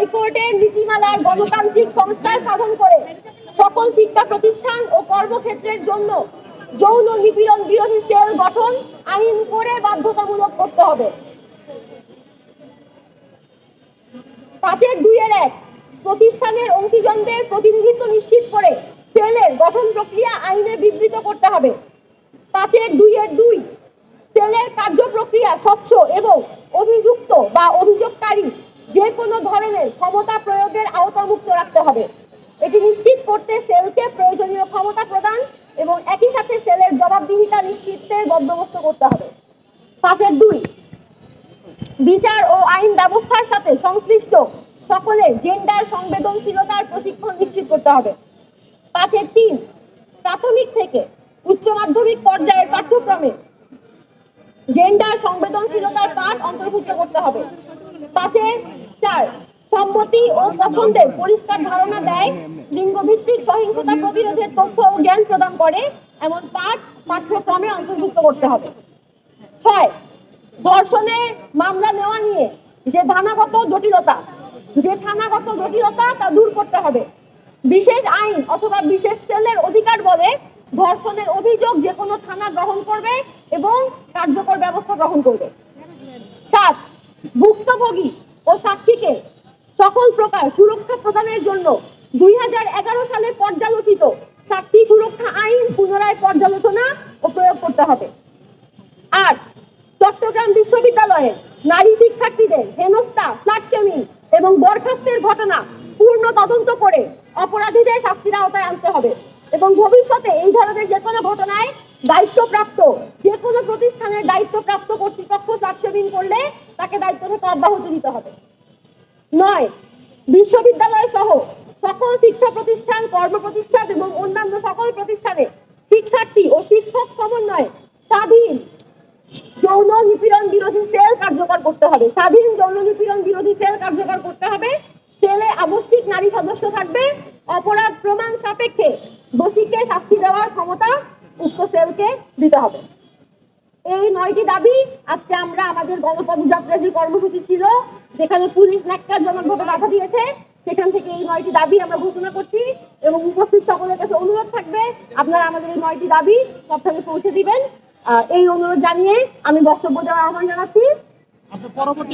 হাইকোর্টের নীতিমালার গণতান্ত্রিক সংস্কার সাধন করে সকল শিক্ষা প্রতিষ্ঠান ও কর্মক্ষেত্রের জন্য যৌন নিপীড়ন বিরোধী সেল গঠন আইন করে বাধ্যতামূলক করতে হবে। পাঁচের দুইয়ের এক, প্রতিষ্ঠানের অংশীজনদের প্রতিনিধিত্ব নিশ্চিত করে সেলের গঠন প্রক্রিয়া আইনে বিবৃত করতে হবে। পাঁচের দুইয়ের দুই সেলের কার্য প্রক্রিয়া স্বচ্ছ এবং অভিযুক্ত বা অভিযোগকারী যে কোনো ধরনের ক্ষমতা প্রয়োগের আওতামুক্ত রাখতে হবে। এটি নিশ্চিত করতে সেলকে প্রয়োজনীয় ক্ষমতা প্রদান এবং একই সাথে সেলের জবাবদিহিতা নিশ্চিতের বন্দোবস্ত করতে হবে। পাশের দুই, বিচার ও আইন ব্যবস্থার সাথে সংশ্লিষ্ট সকলের জেন্ডার সংবেদনশীলতার প্রশিক্ষণ নিশ্চিত করতে হবে। পাশের তিন, প্রাথমিক থেকে উচ্চ মাধ্যমিক পর্যায়ের পাঠ্যক্রমে জেন্ডার সংবেদনশীলতার পাঠ অন্তর্ভুক্ত করতে হবে। পাশে চার সম্মতি ও পছন্দের পরিষ্কার ধারণা দেয়, লিঙ্গভিত্তিক সহিংসতা প্রতিরোধের তথ্য ও জ্ঞান প্রদান করে, এমন পাঠ পাঠ্যক্রমে অন্তর্ভুক্ত করতে হবে। ছয়, ধর্ষণের মামলা নেওয়া নিয়ে যে ধানাগত জটিলতা, যে থানাগত জটিলতা তা দূর করতে হবে। বিশেষ আইন অথবা বিশেষ সেলের অধিকার বলে ধর্ষণের অভিযোগ যে কোনো থানা গ্রহণ করবে এবং কার্যকর ব্যবস্থা গ্রহণ করবে সাত ভুক্তভোগী ও সাক্ষীকে সকল প্রকার সুরক্ষা প্রদানের জন্য দুই সালে পর্যালোচিত সাক্ষী সুরক্ষা আইন পুনরায় পর্যালোচনা ও প্রয়োগ করতে হবে। আট চট্টগ্রাম বিশ্ববিদ্যালয়ে নারী শিক্ষার্থীদের হেনস্থা ফ্ল্যাটশেমিং এবং বরখাস্তের ঘটনা পূর্ণ তদন্ত করে অপরাধীদের শাস্তির আওতায় আনতে হবে এবং ভবিষ্যতে এই ধরনের যে কোনো ঘটনায় দায়িত্বপ্রাপ্ত, যে কোনো প্রতিষ্ঠানের দায়িত্বপ্রাপ্ত কর্তৃপক্ষ ফ্ল্যাটশেমিং করলে তাকে দায়িত্ব থেকে অব্যাহতি দিতে হবে। নয় বিশ্ববিদ্যালয় সহ সকল শিক্ষা প্রতিষ্ঠান, কর্ম প্রতিষ্ঠান এবং অন্যান্য সকল প্রতিষ্ঠানে শিক্ষার্থী ও শিক্ষক সমন্বয়ে স্বাধীন যৌন নিপীড়ন বিরোধী সেল কার্যকর করতে হবে। স্বাধীন যৌন নিপীড়ন বিরোধী সেল কার্যকর করতে হবে। সেলে আবশ্যিক নারী সদস্য থাকবে। অপরাধ প্রমাণ সাপেক্ষে দোষীকে শাস্তি দেওয়ার ক্ষমতা উক্ত সেলকে দিতে হবে। এই নয়টি দাবি আজকে আমরা আমাদের গণপদযাত্রা যে কর্মসূচি ছিল, যেখানে পুলিশ ন্যাক্কারজনকভাবে বাধা দিয়েছে। সেখান থেকে এই নয়টি দাবি আমরা ঘোষণা করছি এবং উপস্থিত সকলের কাছে অনুরোধ থাকবে, আপনারা আমাদের এই নয়টি দাবি সবখানে পৌঁছে দিবেন। এই অনুরোধ জানিয়ে আমি বক্তব্য দেওয়ার আহ্বান জানাচ্ছি। পরবর্তী